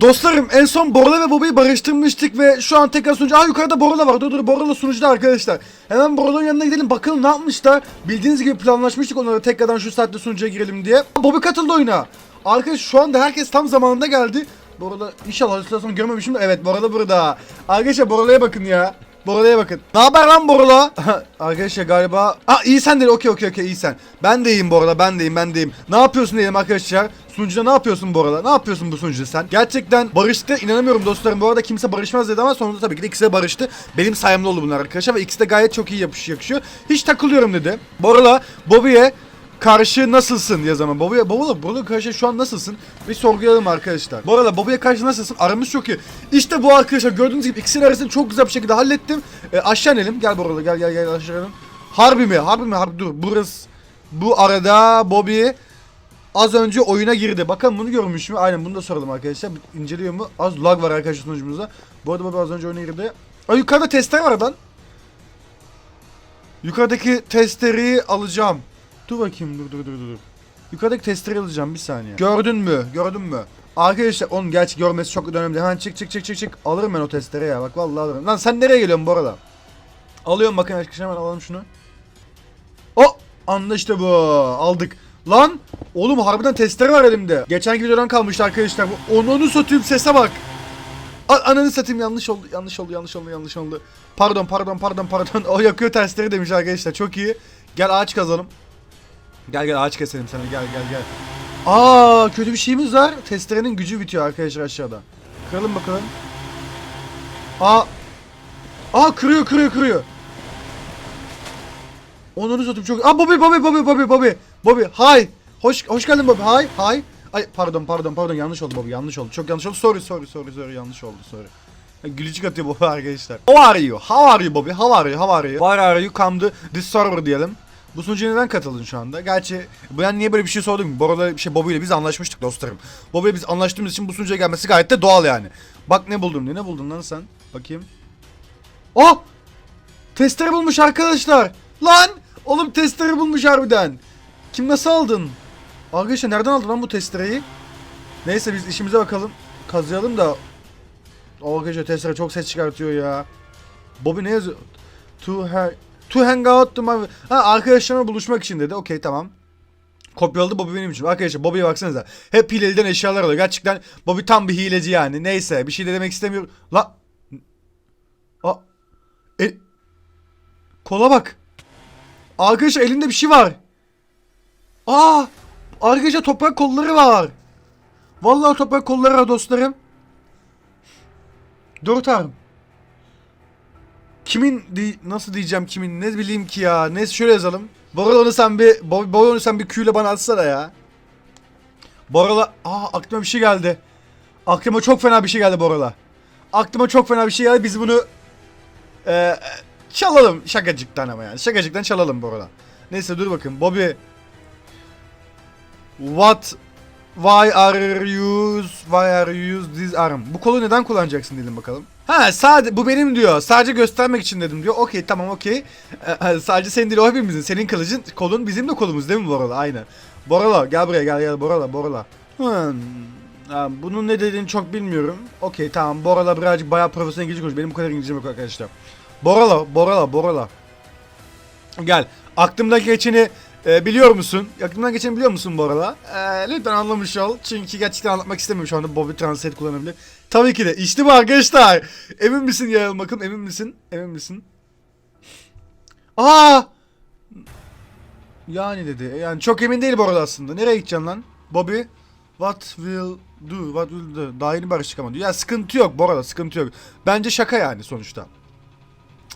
Dostlarım en son Borla ve Bobby'yi barıştırmıştık ve şu an tekrar sunucu... Aa yukarıda Borla var. Dur dur Borla sunucuda arkadaşlar. Hemen Borla'nın yanına gidelim bakalım ne yapmışlar. Bildiğiniz gibi planlaşmıştık onlara tekrardan şu saatte sunucuya girelim diye. Bobby katıldı oyuna. Arkadaş şu anda herkes tam zamanında geldi. Borla inşallah halüsinasyon görmemişim de evet Borla burada. Arkadaşlar Borla'ya bakın ya. Borla'ya bakın. Ne haber lan Borla? arkadaşlar galiba... Aa iyi sen değil okey okey okey iyi sen. Ben de iyiyim Borla ben de iyiyim ben de iyiyim. Ne yapıyorsun diyelim arkadaşlar. Sunucuda ne yapıyorsun bu arada? Ne yapıyorsun bu sunucuda sen? Gerçekten barıştı. inanamıyorum dostlarım. Bu arada kimse barışmaz dedi ama sonunda tabii ki de ikisi de barıştı. Benim sayemde oldu bunlar arkadaşlar ve ikisi de gayet çok iyi yapış yakışıyor. Hiç takılıyorum dedi. Bu arada Bobby'ye karşı nasılsın ya zaman. Bobby'ye Bobby'la Bobby'ye karşı şu an nasılsın? Bir sorgulayalım arkadaşlar. Bu arada Bobby'ye karşı nasılsın? Aramız çok iyi. İşte bu arkadaşlar gördüğünüz gibi ikisinin arasını çok güzel bir şekilde hallettim. E, aşağı inelim. Gel Bobby'la gel gel gel aşağı inelim. Harbi mi? Harbi mi? Harbi dur. Burası bu arada Bobby Az önce oyuna girdi. Bakalım bunu görmüş mü? Aynen bunu da soralım arkadaşlar. İnceliyor mu? Az lag var arkadaşlar sunucumuzda. Bu arada baba az önce oyuna girdi. Aa yukarıda tester var lan. Yukarıdaki testereyi alacağım. Dur bakayım dur dur dur dur. Yukarıdaki testereyi alacağım bir saniye. Gördün mü? Gördün mü? Arkadaşlar onun gerçi görmesi çok önemli. Hemen çık çık çık çık çık. Alırım ben o testere ya. Bak vallahi alırım. Lan sen nereye geliyorsun bu arada? Alıyorum bakın arkadaşlar hemen alalım şunu. O anla işte bu. Aldık. Lan oğlum harbiden testere var elimde. Geçen videodan kalmıştı arkadaşlar. Bu onunu satayım sese bak. A- ananı satayım yanlış oldu. Yanlış oldu. Yanlış oldu. Yanlış oldu. Pardon pardon pardon pardon. O yakıyor testleri demiş arkadaşlar. Çok iyi. Gel ağaç kazalım. Gel gel ağaç keselim sana. Gel gel gel. Aa kötü bir şeyimiz var. Testerenin gücü bitiyor arkadaşlar aşağıda. Kıralım bakalım. Aa. Aa kırıyor kırıyor kırıyor. Onları satıp çok... Aa Bobby Bobby Bobby Bobby Bobby. Bobby hi. Hoş hoş geldin Bobby. Hi hi. Ay pardon pardon pardon yanlış oldu Bobby yanlış oldu. Çok yanlış oldu. Sorry sorry sorry sorry yanlış oldu sorry. Gülücük atıyor Bobby arkadaşlar. How are you? How are you Bobby? How are you? How are you? Where are you? Come to this server diyelim. Bu sunucuya neden katıldın şu anda? Gerçi ben niye böyle bir şey sordum? Bu arada şey Bobby ile biz anlaşmıştık dostlarım. Bobby ile biz anlaştığımız için bu sunucuya gelmesi gayet de doğal yani. Bak ne buldum diye. Ne buldun lan sen? Bakayım. Oh! Testere bulmuş arkadaşlar. Lan! Oğlum testere bulmuş harbiden. Kim nasıl aldın? Arkadaşlar nereden aldın lan bu testereyi? Neyse biz işimize bakalım. Kazıyalım da. Arkadaşlar testere çok ses çıkartıyor ya. Bobby ne yazıyor? To, ha to hang out to my... Ha arkadaşlarımla buluşmak için dedi. Okey tamam. Kopyaladı Bobby benim için. Arkadaşlar Bobby'ye baksanıza. Hep hileliden eşyalar alıyor. Gerçekten Bobby tam bir hileci yani. Neyse bir şey de demek istemiyorum. La... A... E... Kola bak. Arkadaşlar elinde bir şey var. Aa! Arkadaşlar toprak kolları var. Vallahi toprak kolları var dostlarım. Dört arm. Kimin nasıl diyeceğim kimin ne bileyim ki ya. Neyse şöyle yazalım. Onu sen bir Bo Borala onu sen bir Q ile bana atsana ya. Borala aa aklıma bir şey geldi. Aklıma çok fena bir şey geldi Borala. Aklıma çok fena bir şey geldi. Biz bunu e, çalalım şakacıktan ama yani. Şakacıktan çalalım bu arada. Neyse dur bakın. Bobby. What Why are you Why are you use this arm? Bu kolu neden kullanacaksın dedim bakalım. Ha sadece bu benim diyor. Sadece göstermek için dedim diyor. Okey tamam okey. Ee, sadece senin değil o hepimizin. Senin kılıcın kolun bizim de kolumuz değil mi Borala? Aynen. Borala gel buraya gel gel Borala Borala. Hmm. Ha, bunun ne dediğini çok bilmiyorum. Okey tamam Borala birazcık bayağı profesyonel İngilizce konuşuyor. Benim bu kadar İngilizcem yok arkadaşlar. Borala Borala Borala. Gel. Aklımdaki geçeni e, biliyor musun? Aklımdan geçeni biliyor musun bu arada? E, lütfen anlamış ol. Çünkü gerçekten anlatmak istemiyorum şu anda. Bobby Translate kullanabilir. Tabii ki de. İşte bu arkadaşlar. Emin misin ya bakın emin misin? Emin misin? Aa! Yani dedi. Yani çok emin değil bu arada aslında. Nereye gideceksin lan? Bobby? What will do? What will do? Daha yeni barıştık ama diyor. Ya sıkıntı yok bu arada sıkıntı yok. Bence şaka yani sonuçta.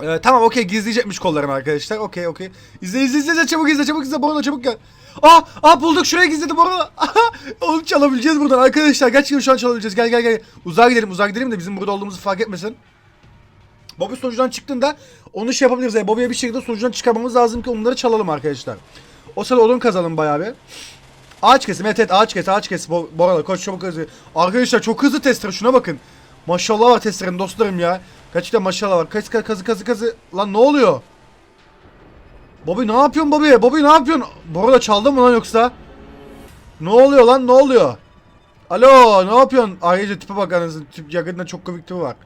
Ee, tamam okey gizleyecekmiş kollarım arkadaşlar. Okey okey. İzle izle izle çabuk izle çabuk izle Borla çabuk gel. Ah ah bulduk şuraya gizledim Borla. Oğlum çalabileceğiz buradan arkadaşlar. Gerçekten şu an çalabileceğiz. Gel gel gel. Uzağa gidelim uzağa gidelim de bizim burada olduğumuzu fark etmesin. Bobby sonucudan çıktığında onu şey yapabiliriz. Yani Bobby'ye bir şekilde sonucudan çıkarmamız lazım ki onları çalalım arkadaşlar. O sırada odun kazalım bayağı bir. Ağaç kesim evet evet ağaç kes ağaç kes Bo Borala koş çabuk hızlı. Arkadaşlar çok hızlı tester şuna bakın. Maşallah var testerin dostlarım ya. Gerçekten maşallah var. Kazı kazı kazı kazı. Lan ne oluyor? Bobby ne yapıyorsun Bobby? Bobby ne yapıyorsun? Borala çaldı mı lan yoksa? Ne oluyor lan ne oluyor? Alo ne yapıyorsun? Ayrıca tipe bak anasını. Tip yakında çok komik tipi var.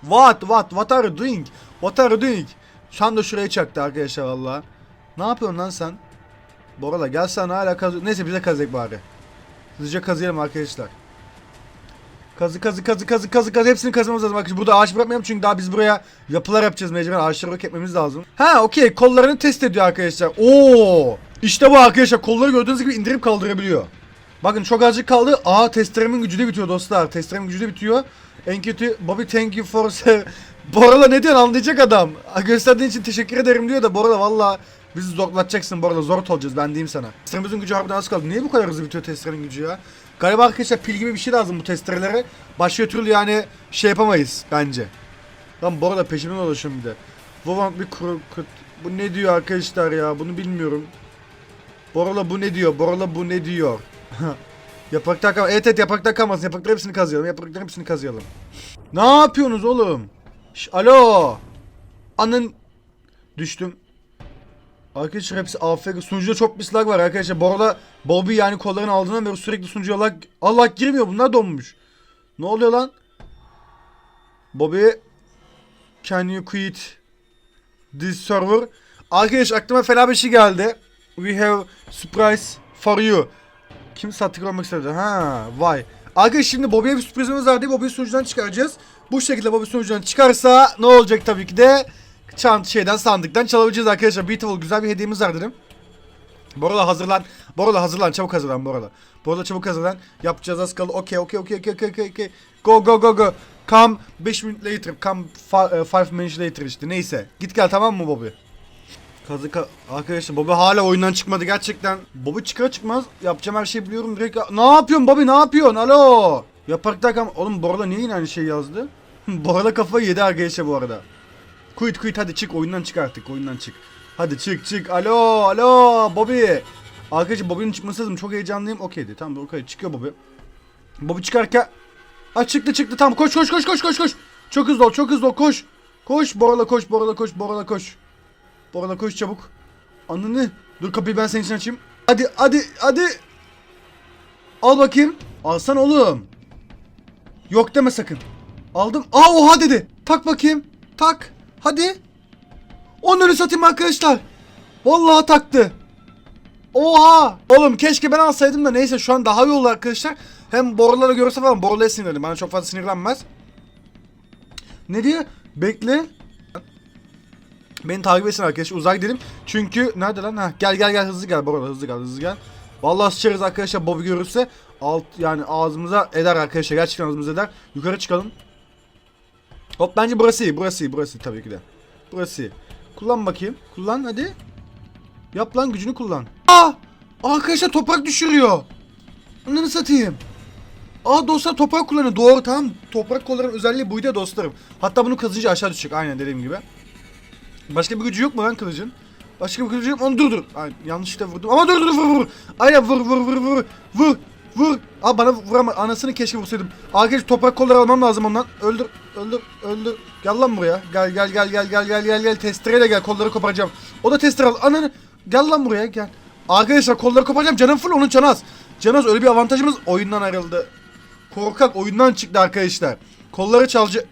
What what what are you doing? What are you doing? Şu anda şuraya çaktı arkadaşlar valla. Ne yapıyorsun lan sen? Borala gel sen hala kazı... Neyse bize kazık bari. Hızlıca kazıyalım arkadaşlar. Kazı kazı kazı kazı kazı kazı hepsini kazmamız lazım. Arkadaşlar burada ağaç bırakmayalım çünkü daha biz buraya yapılar yapacağız mecburen ağaçları yok etmemiz lazım. Ha okey kollarını test ediyor arkadaşlar. Oo işte bu arkadaşlar kolları gördüğünüz gibi indirip kaldırabiliyor. Bakın çok azıcık kaldı. Aa testeremin gücü de bitiyor dostlar. Testeremin gücü de bitiyor. En kötü Bobby thank you for Borala ne diyorsun anlayacak adam. Gösterdiğin için teşekkür ederim diyor da Borala valla bizi zorlatacaksın Borala zor olacağız ben diyeyim sana. Testeremizin gücü harbiden az kaldı. Niye bu kadar hızlı bitiyor testerenin gücü ya? Galiba arkadaşlar pil gibi bir şey lazım bu testerelere. Başka türlü yani şey yapamayız bence. Lan Borala peşimden dolaşıyorum bir de. Vovant bir kuru kut. Bu ne diyor arkadaşlar ya bunu bilmiyorum. Borala bu ne diyor? Borala bu ne diyor? Yaprakta kal. Evet evet yaprakta kalmasın. Yaprakların hepsini kazıyalım. Yaprakların hepsini kazıyalım. Ne yapıyorsunuz oğlum? Şş, alo. Anın düştüm. Arkadaşlar hepsi AFK. Sunucuda çok bir lag var arkadaşlar. Bu arada Bobby yani kollarını aldığından beri sürekli sunucuya lag... Allah girmiyor bunlar donmuş. Ne oluyor lan? Bobby Can you quit this server? Arkadaş aklıma fena bir şey geldi. We have surprise for you. Kim sattık olmak istedi? Ha, vay. Arkadaş şimdi Bobby'ye bir sürprizimiz var diye Bobby'yi sunucudan çıkaracağız. Bu şekilde Bobby sunucudan çıkarsa ne olacak tabii ki de çant şeyden sandıktan çalabileceğiz arkadaşlar. Beautiful güzel bir hediyemiz var dedim. Borala hazırlan. Borala hazırlan. Çabuk hazırlan Borala. Borala çabuk hazırlan. Yapacağız az kaldı. Okey okey okey okey okey okey. Go go go go. Come 5 minute later. Come 5 minutes later işte. Neyse. Git gel tamam mı Bobby? Kazı ka arkadaşlar Bobby hala oyundan çıkmadı gerçekten. Bobby çıkar çıkmaz yapacağım her şeyi biliyorum direkt. Ne yapıyorsun Bobby ne yapıyorsun? Alo. Yaparken oğlum Borla niye yine aynı şey yazdı? Borla kafayı yedi arkadaşlar bu arada. Quit quit hadi çık oyundan çık artık oyundan çık. Hadi çık çık. Alo alo Bobby. Arkadaşlar Bobby'nin çıkması lazım. Çok heyecanlıyım. Okeydi. Tamam okey çıkıyor Bobby. Bobby çıkarken Ha çıktı çıktı tamam koş koş koş koş koş koş. Çok hızlı ol çok hızlı ol koş. Koş Borla koş Borla koş Borla koş. Borla koş çabuk. Ananı. Dur kapıyı ben senin için açayım. Hadi hadi hadi. Al bakayım. Alsan oğlum. Yok deme sakın. Aldım. Aa oha dedi. Tak bakayım. Tak. Hadi. Onları satayım arkadaşlar. Vallahi taktı. Oha. Oğlum keşke ben alsaydım da neyse şu an daha iyi oldu arkadaşlar. Hem boruları görürse falan borulara sinirlendim. Bana çok fazla sinirlenmez. Ne diyor? Bekle. Beni takip etsin arkadaş. Uzak dedim. Çünkü nerede lan? Ha, gel gel gel hızlı gel Bora hızlı gel hızlı gel. Vallahi sıçarız arkadaşlar Bobby görürse alt yani ağzımıza eder arkadaşlar. Gerçekten ağzımıza eder. Yukarı çıkalım. Hop bence burası iyi. Burası iyi. Burası iyi tabii ki de. Burası iyi. Kullan bakayım. Kullan hadi. Yap lan gücünü kullan. Aa! Arkadaşlar toprak düşürüyor. Onları satayım. Aa dostlar toprak kullanıyor. Doğru tamam. Toprak kolların özelliği buydu dostlarım. Hatta bunu kazınca aşağı düşecek. Aynen dediğim gibi. Başka bir gücü yok mu lan kılıcın? Başka bir gücü yok mu? Onu dur dur. Ay, yanlışlıkla vurdum. Ama dur dur vur vur. Aynen vur vur vur vur. Vur. Vur. Aa bana vurama. Anasını keşke vursaydım. Arkadaş toprak kolları almam lazım ondan. Öldür. Öldür. Öldür. Gel lan buraya. Gel gel gel gel gel gel gel gel. Testereyle gel. Kolları koparacağım. O da testere al. Ananı. Gel lan buraya gel. Arkadaşlar kolları koparacağım. Canım full onun canı az. Canı az. Öyle bir avantajımız oyundan ayrıldı. Korkak oyundan çıktı arkadaşlar. Kolları çalcı...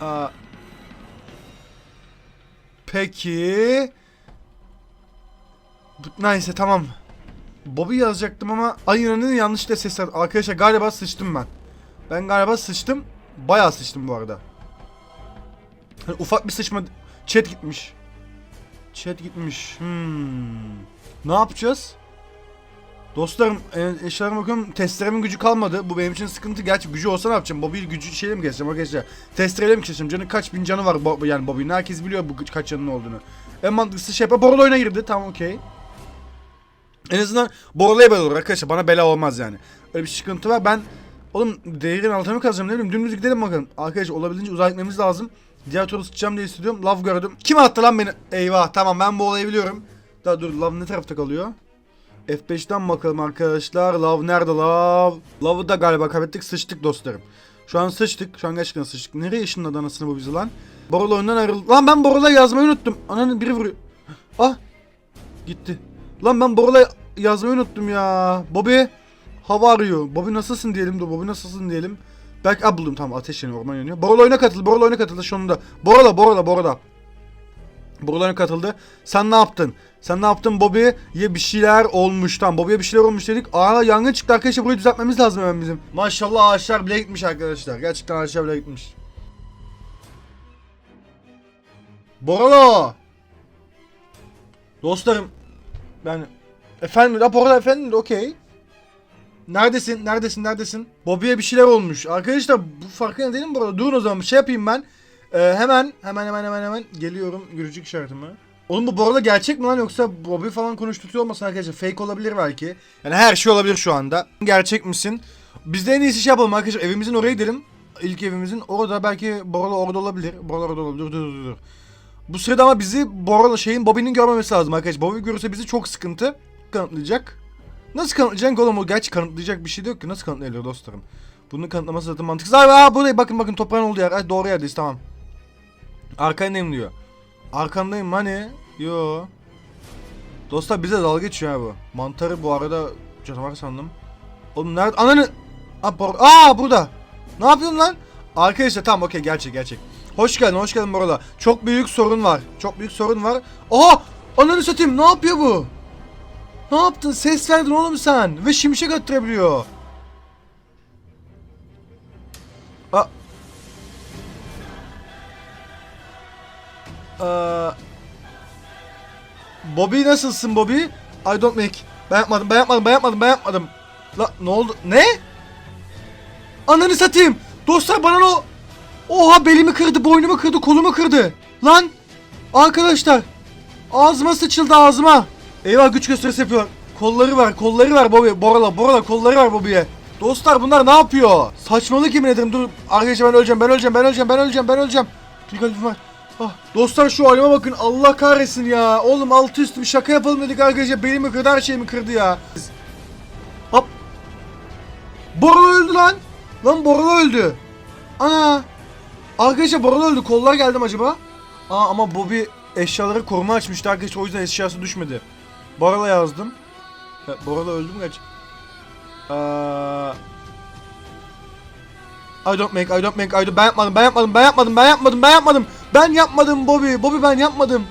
Aa. Peki. Bu- Neyse tamam. Bobby yazacaktım ama ayının yanlışlıkla sesler. Arkadaşlar galiba sıçtım ben. Ben galiba sıçtım. Bayağı sıçtım bu arada. Hani ufak bir sıçma. Chat gitmiş. Chat gitmiş. Hmm. Ne yapacağız? Dostlarım e, eşyalarıma bakıyorum testeremin gücü kalmadı. Bu benim için sıkıntı. Gerçi gücü olsa ne yapacağım? Bobby gücü şeyle mi keseceğim arkadaşlar? Testereyle mi keseceğim? Canı kaç bin canı var Bo yani Bobby'nin. Herkes biliyor bu kaç canının olduğunu. En mantıklısı şey yapar. Borol oyuna girdi. Tamam okey. En azından Borol'a bela olur arkadaşlar. Bana bela olmaz yani. Öyle bir sıkıntı var. Ben oğlum değerin altına mı kazacağım ne bileyim. Dümdüz gidelim bakalım. Arkadaşlar olabildiğince uzağa gitmemiz lazım. Diğer turu sıçacağım diye istiyorum. Love gördüm. Kim attı lan beni? Eyvah tamam ben bu olayı biliyorum. Daha dur Love ne tarafta kalıyor? F5'ten bakalım arkadaşlar. Love nerede Love? Love'ı da galiba kaybettik. Sıçtık dostlarım. Şu an sıçtık. Şu an gerçekten sıçtık. Nereye ışınladı anasını bu bizi lan? Borol oyundan ayrıldı. Lan ben Borol'a yazmayı unuttum. Ananı biri vuruyor. Ah gitti. Lan ben Boral'a yazmayı unuttum ya. Bobby hava arıyor. Bobby nasılsın diyelim dur. Bobby nasılsın diyelim. Belki ah buldum tamam ateş yanıyor orman yanıyor. Boral oyuna katıldı. Boral oyuna katıldı sonunda. Borala Borala Borala. Boral oyuna katıldı. Sen ne yaptın? Sen ne yaptın Bobby'ye bir şeyler olmuş. Tamam Bobby'ye bir şeyler olmuş dedik. Aa yangın çıktı arkadaşlar burayı düzeltmemiz lazım hemen bizim. Maşallah ağaçlar bile gitmiş arkadaşlar. Gerçekten ağaçlar bile gitmiş. Boralo. Dostlarım ben efendim raporda efendim okey. Neredesin? Neredesin? Neredesin? Bobby'ye bir şeyler olmuş. Arkadaşlar bu farkında değilim bu arada. Durun o zaman bir şey yapayım ben. Ee, hemen hemen hemen hemen hemen geliyorum gülücük işaretime. Oğlum bu bu arada gerçek mi lan yoksa Bobby falan konuşturuyor olmasın arkadaşlar? Fake olabilir belki. Yani her şey olabilir şu anda. Gerçek misin? Biz de en iyisi şey yapalım arkadaşlar. Evimizin oraya gidelim. İlk evimizin. Orada belki Borala orada olabilir. Borala orada olabilir. Dur dur dur. dur. Bu sırada ama bizi Borala şeyin Bobby'nin görmemesi lazım arkadaşlar. Bobby görürse bizi çok sıkıntı kanıtlayacak. Nasıl kanıtlayacak oğlum o gerçi kanıtlayacak bir şey de yok ki. Nasıl kanıtlayabilir dostlarım? Bunun kanıtlaması zaten mantıksız. Abi aa buradayım bakın bakın toprağın olduğu yer. Ay, doğru yerdeyiz tamam. Arkandayım diyor. Arkandayım hani? Yo. Dostlar bize dalga geçiyor ha bu. Mantarı bu arada canavar sandım. Oğlum nerede? Ananı... Aa, Aa burada. Ne yapıyorsun lan? Arkadaşlar tamam okey gerçek gerçek. Hoş geldin hoş geldin burada. Çok büyük sorun var. Çok büyük sorun var. Aha! Ananı satayım ne yapıyor bu? Ne yaptın? Ses verdin oğlum sen. Ve şimşek attırabiliyor. Aa. Aa. Bobby nasılsın Bobby? I don't make. Ben yapmadım, ben yapmadım, ben yapmadım, ben yapmadım. La ne oldu? Ne? Ananı satayım. Dostlar bana o Oha belimi kırdı, boynumu kırdı, kolumu kırdı. Lan! Arkadaşlar! Ağzıma sıçıldı ağzıma. Eyvah güç gösterisi yapıyor. Kolları var, kolları var Bobby. Borala, Borala kolları var Bobby'ye. Dostlar bunlar ne yapıyor? Saçmalık yemin ederim. Dur arkadaşlar ben öleceğim, ben öleceğim, ben öleceğim, ben öleceğim, ben öleceğim. Bir kalbim var. Ah, dostlar şu halime bakın. Allah kahretsin ya. Oğlum altı üstü bir şaka yapalım dedik arkadaşlar. Belimi kırdı, her şeyimi kırdı ya. Hop. Borala öldü lan. Lan Borala öldü. Ana. Arkadaşlar Borala öldü. Kollar geldi mi acaba? Aa ama Bobby eşyaları koruma açmıştı arkadaşlar. O yüzden eşyası düşmedi. Borala yazdım. Ha, Borala öldü mü? Aa... I don't make, I don't make, I don't... Ben yapmadım, ben yapmadım, ben yapmadım, ben yapmadım, ben yapmadım. Ben yapmadım Bobby. Bobby ben yapmadım.